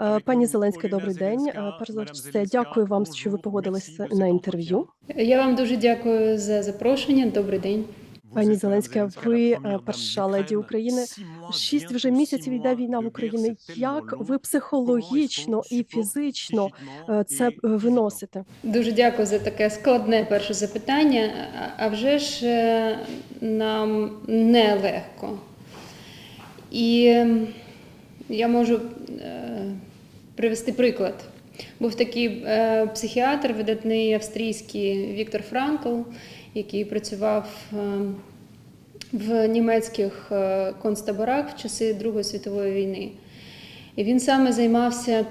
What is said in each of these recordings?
Е, Пані Зеленська, добрий день. Е, Перш за все, дякую вам, що ви погодилися на інтерв'ю. Я вам дуже дякую за запрошення. Добрий день. Пані Зеленська, ви е, перша леді України. Шість вже місяців йде війна в Україні. Як ви психологічно і фізично е, це виносите? Дуже дякую за таке складне перше запитання. А- вже ж нам нелегко. І я можу привести приклад. Був такий е, психіатр, видатний австрійський Віктор Франкл, який працював е, в німецьких е, концтаборах в часи Другої світової війни. І він саме займався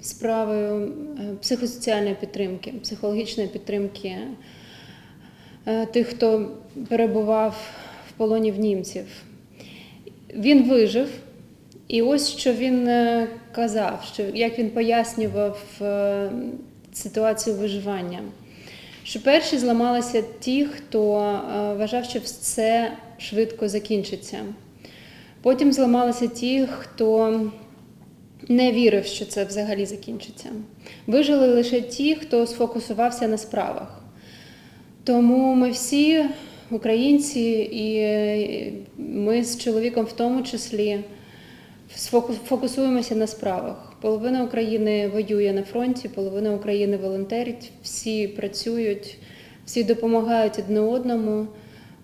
справою психосоціальної підтримки, психологічної підтримки тих, хто перебував в полоні в німців. Він вижив, і ось що він е, казав, що як він пояснював е, ситуацію виживання. Що перші зламалися ті, хто е, вважав, що все швидко закінчиться. Потім зламалися ті, хто не вірив, що це взагалі закінчиться. Вижили лише ті, хто сфокусувався на справах. Тому ми всі, українці, і ми з чоловіком в тому числі, фокусуємося на справах. Половина України воює на фронті, половина України волонтерить, всі працюють, всі допомагають одне одному.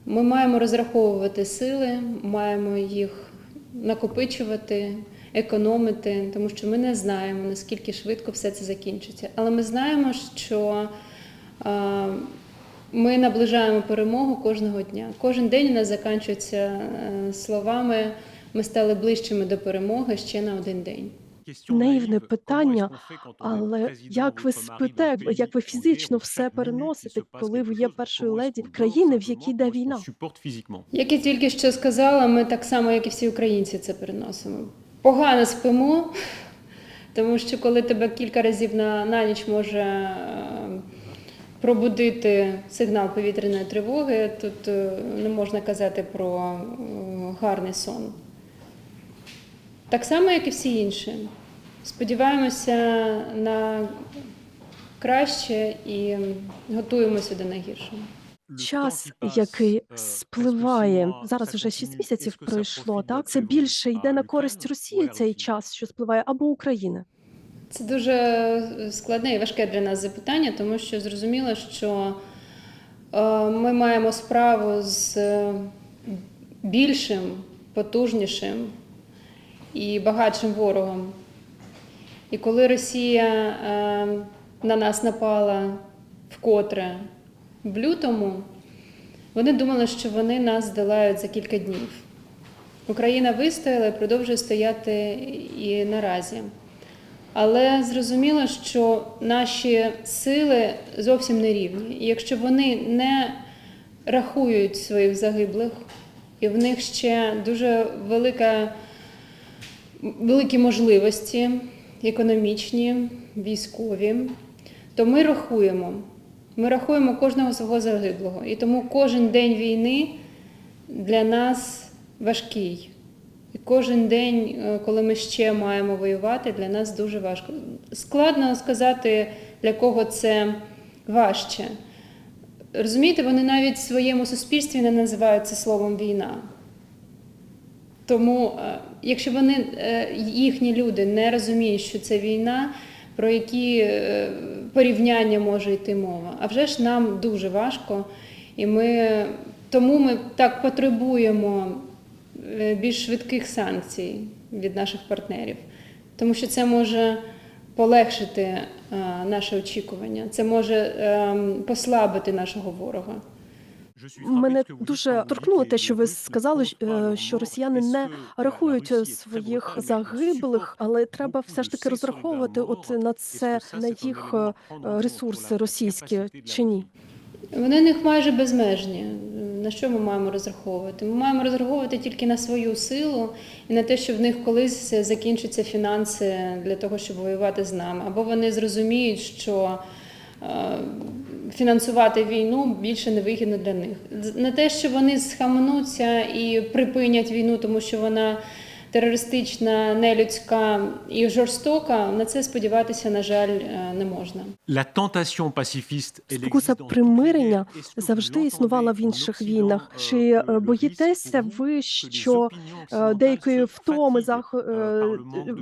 Ми маємо розраховувати сили, маємо їх накопичувати, економити, тому що ми не знаємо, наскільки швидко все це закінчиться. Але ми знаємо, що ми наближаємо перемогу кожного дня. Кожен день у нас закінчується е, словами ми стали ближчими до перемоги ще на один день. Наївне питання, але як ви спите, як ви фізично все переносите, коли ви є першою леді країни, в якій йде війна? Як я тільки що сказала, ми так само, як і всі українці, це переносимо. Погано спимо, тому що коли тебе кілька разів на, на ніч може е, пробудити сигнал повітряної тривоги, тут е, не можна казати про е, гарний сон. Так само, як і всі інші. Сподіваємося на краще і готуємося до найгіршого. Час, який спливає зараз, вже шість місяців пройшло. Так це більше йде на користь Росії цей час, що спливає, або України. Це дуже складне і важке для нас запитання, тому що зрозуміло, що е, ми маємо справу з е, більшим, потужнішим і багатшим ворогом. І коли Росія е, на нас напала вкотре в лютому, вони думали, що вони нас здолають за кілька днів. Україна вистояла і продовжує стояти і наразі. Але зрозуміло, що наші сили зовсім не рівні. І якщо вони не рахують своїх загиблих, і в них ще дуже велика, великі можливості економічні, військові, то ми рахуємо. Ми рахуємо кожного свого загиблого. І тому кожен день війни для нас важкий. І кожен день, е, коли ми ще маємо воювати, для нас дуже важко. Складно сказати, для кого це важче. Розумієте, вони навіть в своєму суспільстві не називають це словом війна. Тому, е, якщо вони, е, їхні люди не розуміють, що це війна, про які е, порівняння може йти мова. А вже ж нам дуже важко, і ми тому ми так потребуємо е, більш швидких санкцій від наших партнерів, тому що це може полегшити наше очікування, це може е, послабити нашого ворога. Мене дуже торкнуло те, що ви сказали, е, що росіяни не рахують е, своїх загиблих, але треба все ж таки розраховувати от на це на їх е, ресурси російські чи ні? Вони в них майже безмежні. На що ми маємо розраховувати? Ми маємо розраховувати тільки на свою силу і на те, що в них колись закінчаться фінанси для того, щоб воювати з нами. Або вони зрозуміють, що е, фінансувати війну більше не вигідно для них. Не те, що вони схаменуться і припинять війну, тому що вона терористична, нелюдська і жорстока, на це сподіватися, на жаль, е, не можна. Спокуса примирення завжди існувала в інших війнах. euh, Чи е, боїтеся ви, що е, деякої se втоми зах... euh,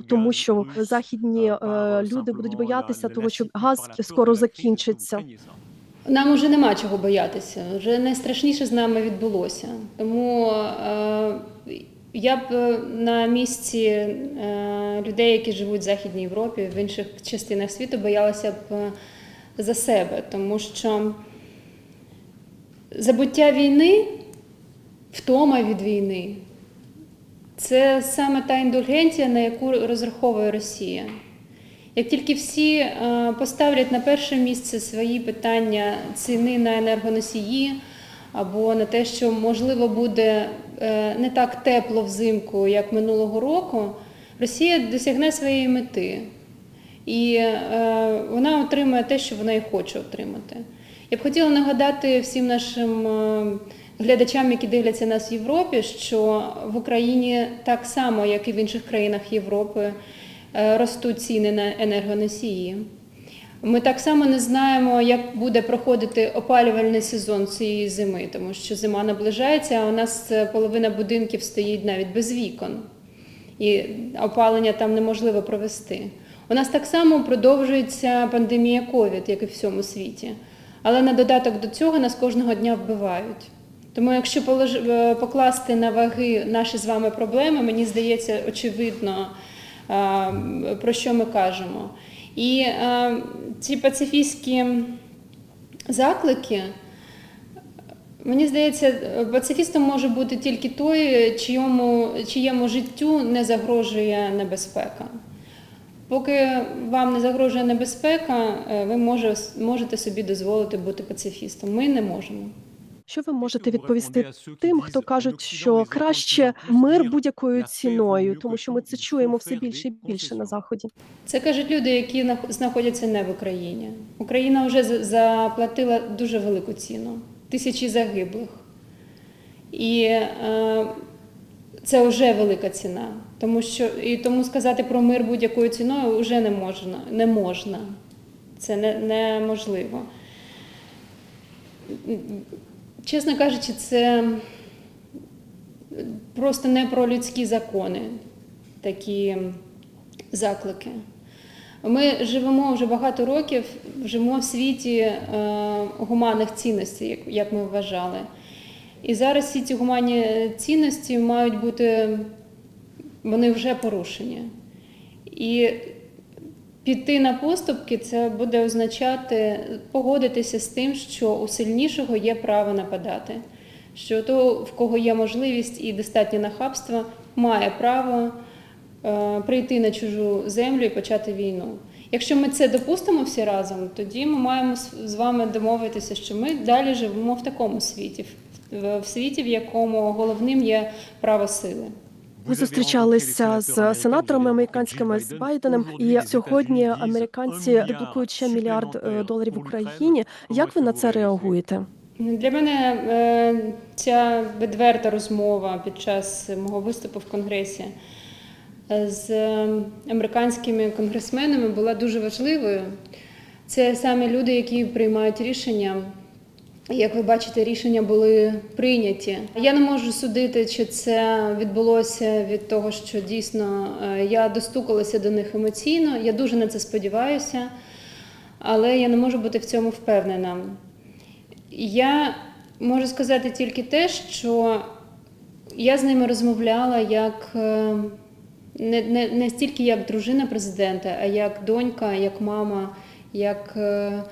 тому, що західні euh, люди будуть боятися того, що газ скоро закінчиться? Нам уже нема чого боятися. Вже найстрашніше з нами відбулося. Тому е, я б е, на місці е, людей, які живуть в Західній Європі, в інших частинах світу, боялася б е, за себе, тому що забуття війни, втома від війни це саме та індульгенція, на яку розраховує Росія. Як тільки всі е, поставлять на перше місце свої питання ціни на енергоносії або на те, що можливо буде е, не так тепло взимку, як минулого року, Росія досягне своєї мети. І е, вона отримає те, що вона і хоче отримати. Я б хотіла нагадати всім нашим глядачам, які дивляться нас в Європі, що в Україні так само, як і в інших країнах Європи, ростуть ціни на енергоносії. Ми так само не знаємо, як буде проходити опалювальний сезон цієї зими, тому що зима наближається, а у нас е, половина будинків стоїть навіть без вікон і опалення там неможливо провести. У нас так само продовжується пандемія ковід, як і в всьому світі. Але на додаток до цього нас кожного дня вбивають. Тому, якщо е, покласти на ваги наші з вами проблеми, мені здається, очевидно, про що ми кажемо. І е, ці пацифістські заклики, Мені здається, пацифістом може бути тільки той, чиєму, чиєму життю не загрожує небезпека. Поки вам не загрожує небезпека, е, ви може, можете собі дозволити бути пацифістом. Ми не можемо. Що ви можете відповісти тим, хто кажуть, що краще мир будь-якою ціною, тому що ми це чуємо все більше і більше на заході? Це кажуть люди, які знаходяться не в Україні. Україна вже заплатила дуже велику ціну тисячі загиблих. І е, це вже велика ціна. Тому що і тому сказати про мир будь-якою ціною вже не можна. Не можна. Це не, неможливо. Чесно кажучи, це просто не про людські закони такі заклики. Ми живемо вже багато років, живемо в світі е, гуманних цінностей, як, ми вважали. І зараз всі ці гуманні цінності мають бути, вони вже порушені. І піти на поступки це буде означати погодитися з тим, що у сильнішого є право нападати. Що то, в кого є можливість і достатньо нахабства, має право е, прийти на чужу землю і почати війну. Якщо ми це допустимо всі разом, тоді ми маємо з- вами домовитися, що ми далі живемо в такому світі, в світі, в якому головним є право сили. Ви зустрічалися з сенаторами американськими з Байденом, і сьогодні американці деблокують ще мільярд е, доларів в Україні. Як ви на це реагуєте? Для мене е, ця відверта розмова під час мого виступу в Конгресі е, з американськими конгресменами була дуже важливою. Це саме люди, які приймають рішення. Як ви бачите, рішення були прийняті. Я не можу судити, чи це відбулося від того, що дійсно е, я достукалася до них емоційно. Я дуже на це сподіваюся, але я не можу бути в цьому впевнена. Я можу сказати тільки те, що я з ними розмовляла як е, не, не, не стільки як дружина президента, а як донька, як мама, як е,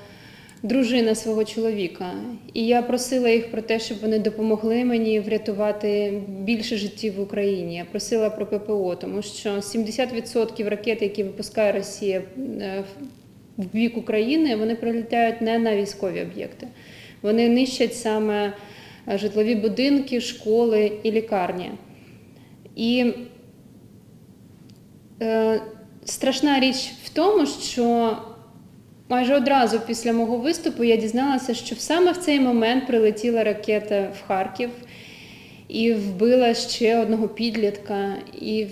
дружина свого чоловіка. І я просила їх про те, щоб вони допомогли мені врятувати більше життів в Україні. Я просила про ППО, тому що 70% ракет, які випускає Росія е, в бік України, вони прилітають не на військові об'єкти. Вони нищать саме е, житлові будинки, школи і лікарні. І е, страшна річ в тому, що майже одразу після мого виступу я дізналася, що саме в цей момент прилетіла ракета в Харків. і вбила ще одного підлітка. І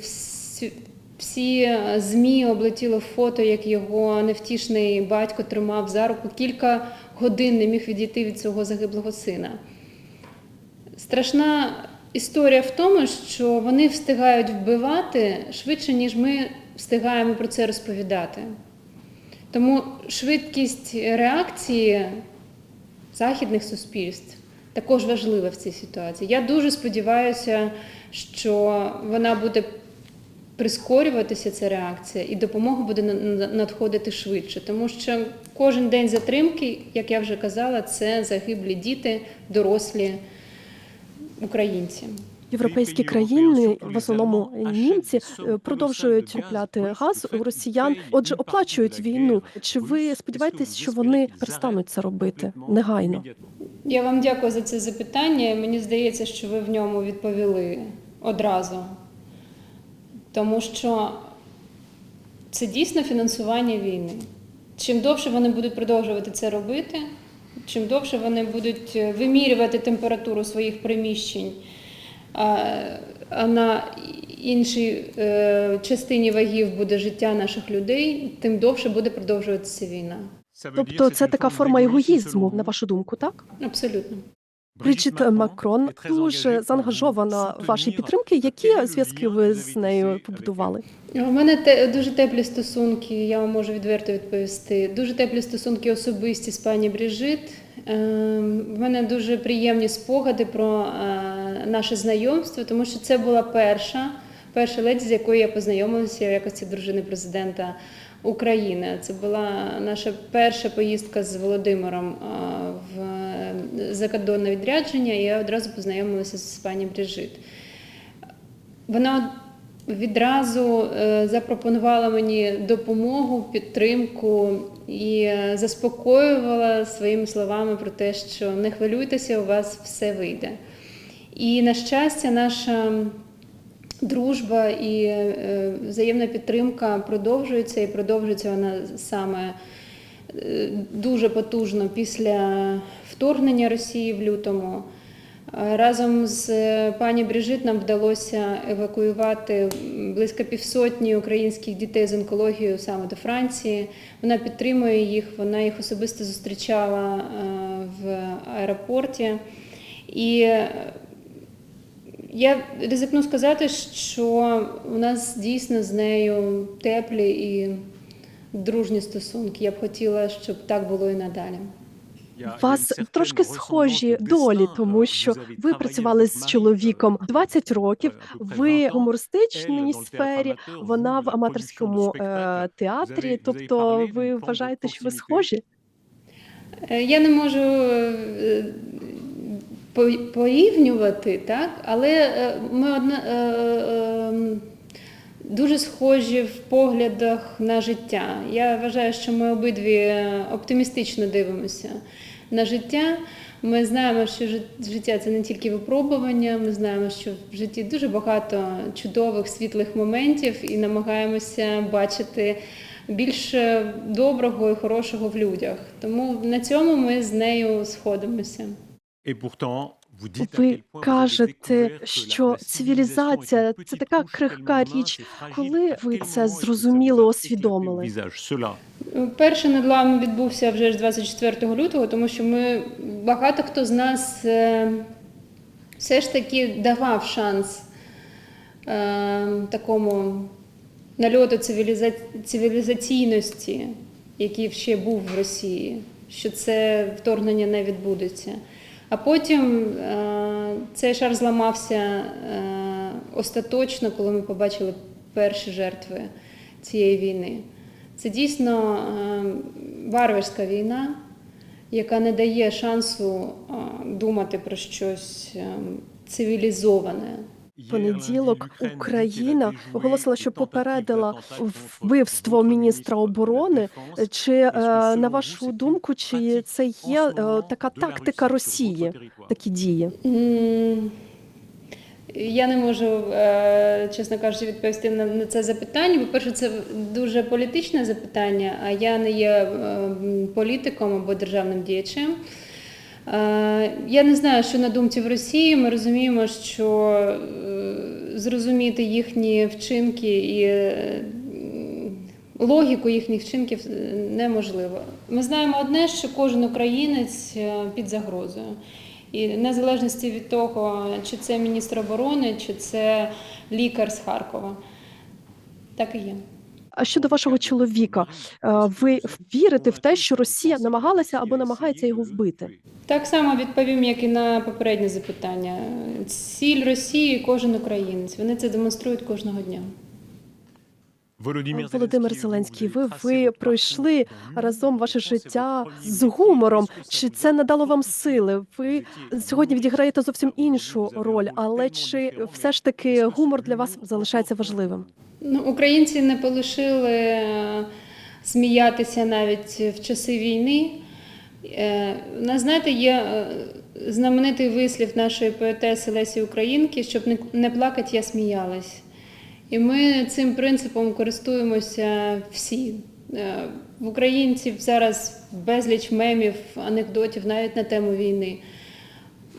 всі, е, ЗМІ облетіло фото, як його невтішний батько тримав за руку кілька годин не міг відійти від свого загиблого сина. Страшна історія в тому, що вони встигають вбивати швидше, ніж ми встигаємо про це розповідати. Тому швидкість реакції західних суспільств також важлива в цій ситуації. Я дуже сподіваюся, що вона буде прискорюватися ця реакція, і допомога буде на- на- надходити швидше, тому що кожен день затримки, як я вже казала, це загиблі діти, дорослі українці. Європейські країни, в основному німці, е, продовжують купляти газ у росіян. Отже, оплачують війну. Чи ви сподіваєтесь, що вони перестануть це робити негайно? Я вам дякую за це запитання. Мені здається, що ви в ньому відповіли одразу. Тому що це дійсно фінансування війни. Чим довше вони будуть продовжувати це робити, чим довше вони будуть е, вимірювати температуру своїх приміщень, а, а на іншій е, частині вагів буде життя наших людей, тим довше буде продовжуватися війна. Тобто, це така форма егоїзму, на вашу думку, так? Абсолютно. Бріджит Макрон дуже заангажована в вашій підтримці. Які зв'язки ви з нею побудували? У мене те, дуже теплі стосунки, я вам можу відверто відповісти. Дуже теплі стосунки особисті з пані Бріжит. Ем, В мене дуже приємні спогади про е, наше знайомство, тому що це була перша, перша леді, з якою я познайомилася в якості дружини президента України. Це була наша перша поїздка з Володимиром е, в е, закордонне відрядження, і я одразу познайомилася з пані Бріжит. Вона відразу е, запропонувала мені допомогу, підтримку і е, заспокоювала своїми словами про те, що не хвилюйтеся, у вас все вийде. І на щастя, наша дружба і е, взаємна підтримка продовжується, і продовжується вона саме дуже потужно після вторгнення Росії в лютому. Е, Разом з е, пані Брижит нам вдалося евакуювати близько півсотні українських дітей з онкологією саме до Франції. Вона підтримує їх, вона їх особисто зустрічала е, в аеропорті. І я ризикну сказати, що у нас дійсно з нею теплі і дружні стосунки. Я б хотіла, щоб так було і надалі. У вас трошки схожі долі, тому що ви працювали з чоловіком 20 років. Ви в гумористичній сфері, вона в аматорському е, театрі. Тобто, ви вважаєте, що ви схожі? Е, Я не можу е, порівнювати, так? але е, ми одна, е, е, дуже схожі в поглядах на життя. Я вважаю, що ми обидві е, оптимістично дивимося на життя. Ми знаємо, що жит- життя це не тільки випробування. Ми знаємо, що в житті дуже багато чудових світлих моментів і намагаємося бачити більше доброго і хорошого в людях. Тому на цьому ми з нею сходимося. Ви кажете, що цивілізація це така крихка річ. Коли ви це зрозуміло усвідомили? Перший надлам відбувся вже ж 24 лютого, тому що ми багато хто з нас е, все ж таки давав шанс е, такому нальоту цивіліза... цивілізаційності, який ще був в Росії, що це вторгнення не відбудеться. А потім е, цей шар зламався е, остаточно, коли ми побачили перші жертви цієї війни. Це дійсно е, варварська війна, яка не дає шансу думати про щось цивілізоване. Понеділок Україна оголосила, що попередила вбивство міністра оборони. Чи е, на вашу думку, чи це є е, така тактика Росії, такі дії? Я не можу, е, чесно кажучи, відповісти на це запитання. По-перше, це дуже політичне запитання, а я не є політиком або державним діячем. Е, Я не знаю, що на думці в Росії. Ми розуміємо, що е, зрозуміти їхні вчинки і е, логіку їхніх вчинків неможливо. Ми знаємо одне, що кожен українець під загрозою. І незалежності від того, чи це міністр оборони, чи це лікар з Харкова. Так і є. А щодо вашого чоловіка, е, ви вірите в те, що Росія намагалася або намагається його вбити? Так само відповім, як і на попереднє запитання. Ціль Росії кожен українець. Вони це демонструють кожного дня. Володимир Зеленський, ви, ви пройшли разом ваше життя з гумором. Чи це надало вам сили? Ви сьогодні відіграєте зовсім іншу роль, але чи все ж таки гумор для вас залишається важливим? Ну, українці не полишили е, сміятися навіть в часи війни. Е, У нас, знаєте, є е, знаменитий вислів нашої поетеси Лесі Українки, щоб не- не плакати, я сміялась. І ми цим принципом користуємося всі. Е, В українців зараз безліч мемів, анекдотів навіть на тему війни.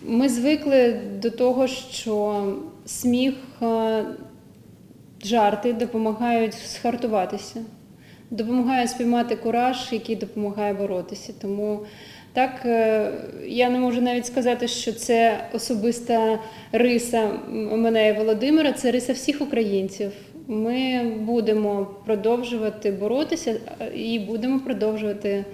Ми звикли до того, що сміх, е, жарти допомагають схартуватися, допомагають спіймати кураж, який допомагає боротися. Тому так е, я не можу навіть сказати, що це особиста риса мене і Володимира, це риса всіх українців. Ми будемо продовжувати боротися е, і будемо продовжувати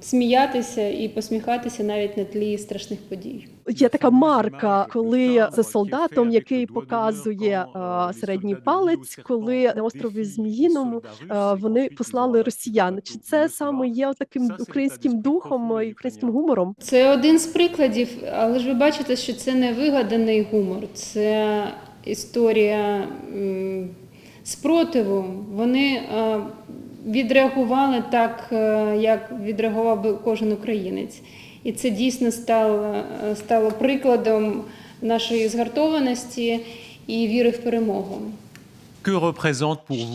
сміятися і посміхатися навіть на тлі страшних подій. Є така марка, коли за солдатом, який показує е, середній палець, коли на острові Зміїному е, вони послали росіян. Чи це саме є таким українським духом і українським гумором? Це один з прикладів, але ж ви бачите, що це не вигаданий гумор, це історія м, спротиву. Вони е, відреагували так, е, як відреагував би кожен українець. І це дійсно стало, е, стало прикладом нашої згартованості і віри в перемогу.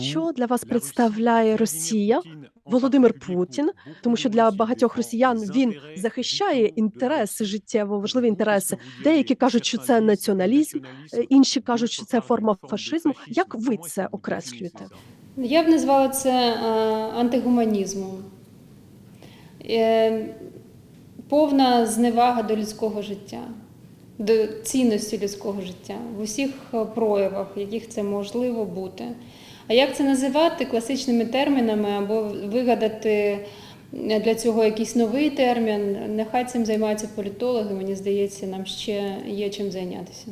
Що для вас представляє Росія? Володимир Путін, тому що для багатьох росіян він захищає інтереси життєво важливі інтереси. Деякі кажуть, що це націоналізм, інші кажуть, що це форма фашизму. Як ви це окреслюєте? Я б назвала це е, антигуманізмом. Е, Повна зневага до людського життя, до цінності людського життя в усіх е, проявах, в яких це можливо бути. А як це називати класичними термінами або вигадати для цього якийсь новий термін? Нехай цим займаються політологи. Мені здається, нам ще є чим зайнятися.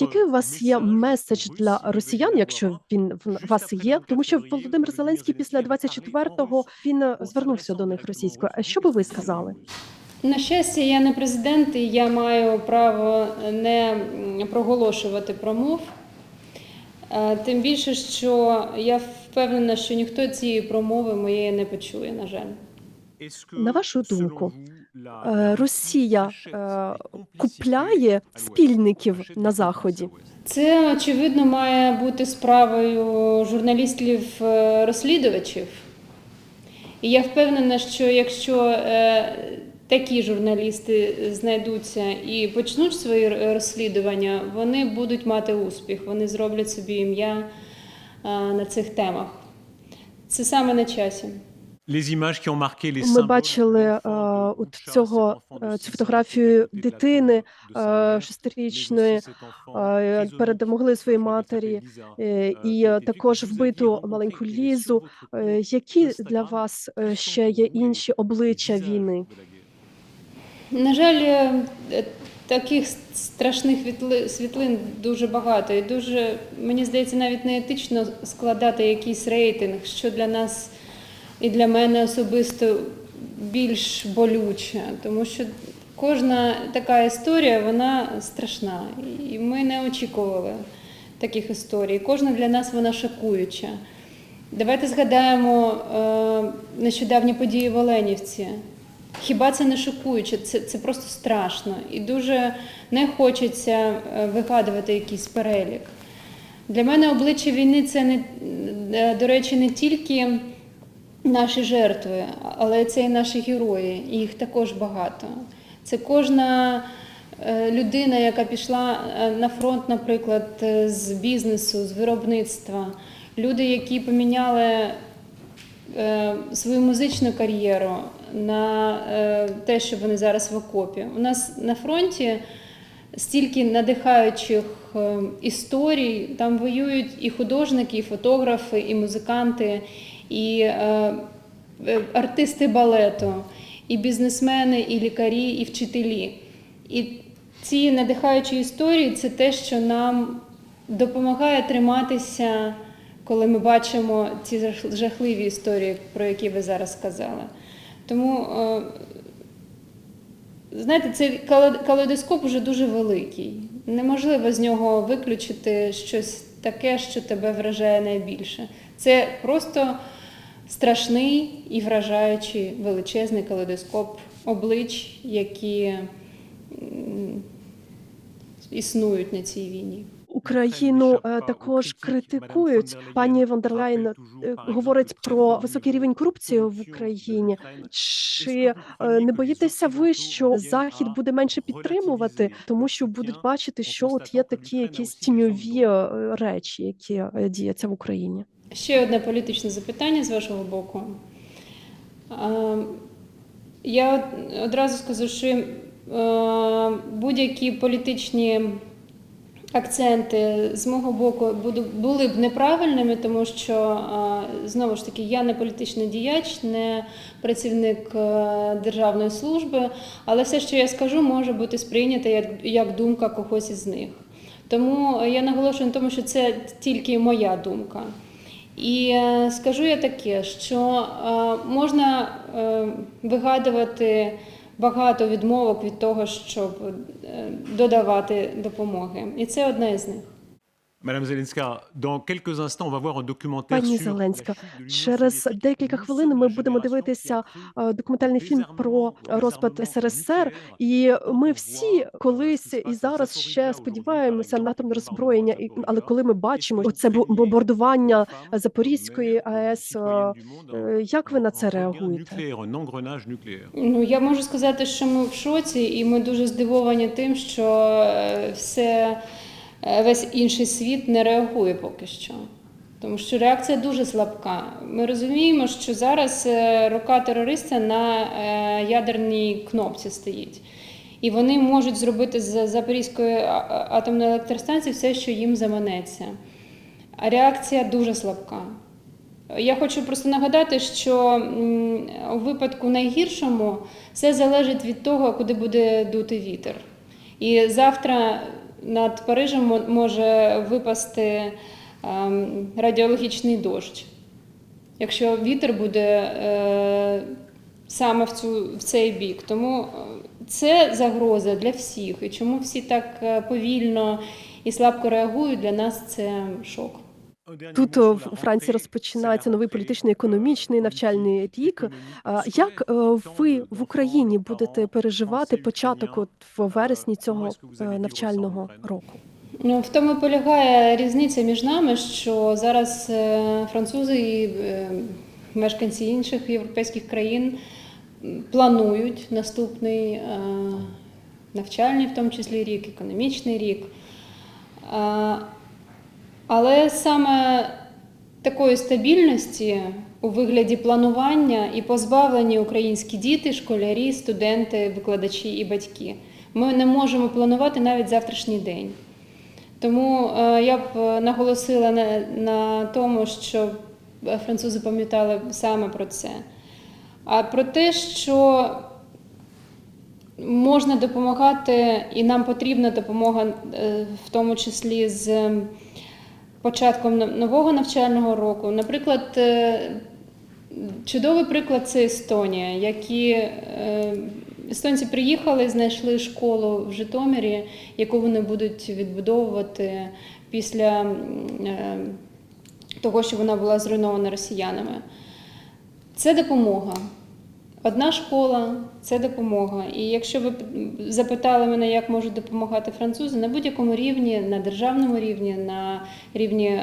Який у вас є меседж для росіян, якщо він в вас є? Тому що Володимир Зеленський після 24-го він е, звернувся до них російською. А що би ви сказали? На щастя, я не президент, і я маю право не проголошувати промов. Е, Тим більше, що я впевнена, що ніхто цієї промови моєї не почує, на жаль. На вашу думку, Е, Росія е, купляє спільників на заході. Це очевидно має бути справою журналістів-розслідувачів. І я впевнена, що якщо е, такі журналісти знайдуться і почнуть свої розслідування, вони будуть мати успіх, вони зроблять собі ім'я е, на цих темах. Це саме на часі. Ми бачили е, от цього е, цю фотографію дитини е, шестирічної передомогли своїй матері, і також вбиту маленьку Лізу. Які для вас ще є інші обличчя війни? На жаль, таких страшних вітли- світлин дуже багато, і дуже мені здається, навіть неетично складати якийсь рейтинг, що для нас і для мене особисто більш болюче, тому що кожна така історія вона страшна, і ми не очікували таких історій. Кожна для нас вона шокуюча. Давайте згадаємо е, нещодавні події в Оленівці. Хіба це не шокуюче? Це, це просто страшно. І дуже не хочеться е, вигадувати якийсь перелік. Для мене обличчя війни це не е, до речі, не тільки наші жертви, але це і наші герої, і їх також багато. Це кожна е, людина, яка пішла е, на фронт, наприклад, е, з бізнесу, з виробництва, люди, які поміняли свою музичну кар'єру на те, що вони зараз в окопі. У нас на фронті стільки надихаючих історій. Там воюють і художники, і фотографи, і музиканти, і е, е, артисти балету, і бізнесмени, і лікарі, і вчителі. І ці надихаючі історії це те, що нам допомагає триматися, коли ми бачимо ці жахливі історії, про які ви зараз сказали. Тому е, Знаєте, цей кале- калейдоскоп вже дуже великий. Неможливо з нього виключити щось таке, що тебе вражає найбільше. Це просто страшний і вражаючий величезний калейдоскоп облич, які існують на цій війні. Україну е, також критикують. Пані фон дер Лайн е, говорить про високий рівень корупції в Україні. Чи е, не боїтеся ви, що захід буде менше підтримувати, тому що будуть бачити, що от є такі якісь тіньові е, речі, які діються в Україні? Ще одне політичне запитання з вашого боку. Я одразу скажу, що е, будь-які політичні акценти з мого боку були б неправильними, тому що знову ж таки я не політичний діяч, не працівник е, державної служби, але все, що я скажу, може бути сприйнято як думка когось із них. Тому я наголошую на тому, що це тільки моя думка. І е, скажу я таке, що е, можна е, вигадувати багато відмовок від того, щоб додавати допомоги. І це одна із них. Пані sur Зеленська, через декілька хвилин ми будемо дивитися е, документальний фільм про розпад СРСР. І ми всі колись і зараз ще сподіваємося на атомне роззброєння. І але коли ми бачимо це бомбардування Запорізької АЕС, е, як ви на це реагуєте? Ну я можу сказати, що ми в шоці, і ми дуже здивовані тим, що е, все весь інший світ не реагує поки що. Тому що реакція дуже слабка. Ми розуміємо, що зараз е, рука терориста на е, ядерній кнопці стоїть. І вони можуть зробити з Запорізької атомної електростанції все, що їм заманеться. А реакція дуже слабка. Я хочу просто нагадати, що у випадку найгіршому все залежить від того, куди буде дути вітер. І завтра над Парижем може випасти ем, радіологічний дощ. Якщо вітер буде е, саме в, цю, в цей бік. Тому е, це загроза для всіх. І чому всі так е, повільно і слабко реагують, для нас це шок. Тут е, в Франції розпочинається новий політичний, економічний навчальний рік. Як е, ви в Україні будете переживати початок от в вересні цього е, навчального року? Ну, в тому полягає різниця між нами, що зараз французи і мешканці інших європейських країн планують наступний навчальний, в тому числі рік, економічний рік. Але саме такої стабільності у вигляді планування і позбавлені українські діти, школярі, студенти, викладачі і батьки. Ми не можемо планувати навіть завтрашній день. Тому е, я б наголосила на, на тому, що е, французи пам'ятали саме про це. А про те, що можна допомагати, і нам потрібна допомога, е, в тому числі з початком нового навчального року. Наприклад, е, чудовий приклад це Естонія, які е, естонці приїхали, знайшли школу в Житомирі, яку вони будуть відбудовувати після е, того, що вона була зруйнована росіянами. Це допомога. Одна школа це допомога. І якщо ви запитали мене, як можуть допомагати французи, на будь-якому рівні, на державному рівні, на рівні е,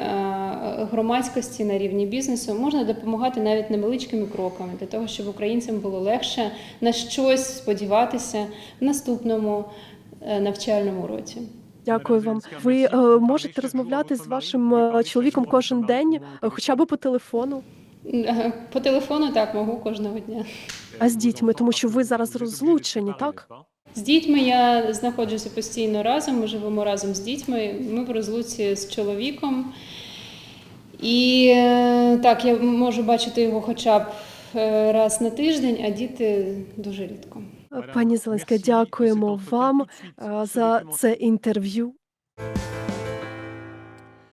громадськості, на рівні бізнесу, можна допомагати навіть невеличкими кроками для того, щоб українцям було легше на щось сподіватися в наступному е, навчальному році. Дякую вам. Ви е, можете розмовляти з вашим чоловіком кожен день, хоча б по телефону, По телефону так можу кожного дня. а з дітьми, тому що ви зараз розлучені, так? З дітьми я знаходжуся постійно разом. Ми живемо разом з дітьми. Ми в розлуці з чоловіком. І е, так, я можу бачити його хоча б е, раз на тиждень, а діти дуже рідко. Пані Зеленська, дякуємо вам е, за це інтерв'ю.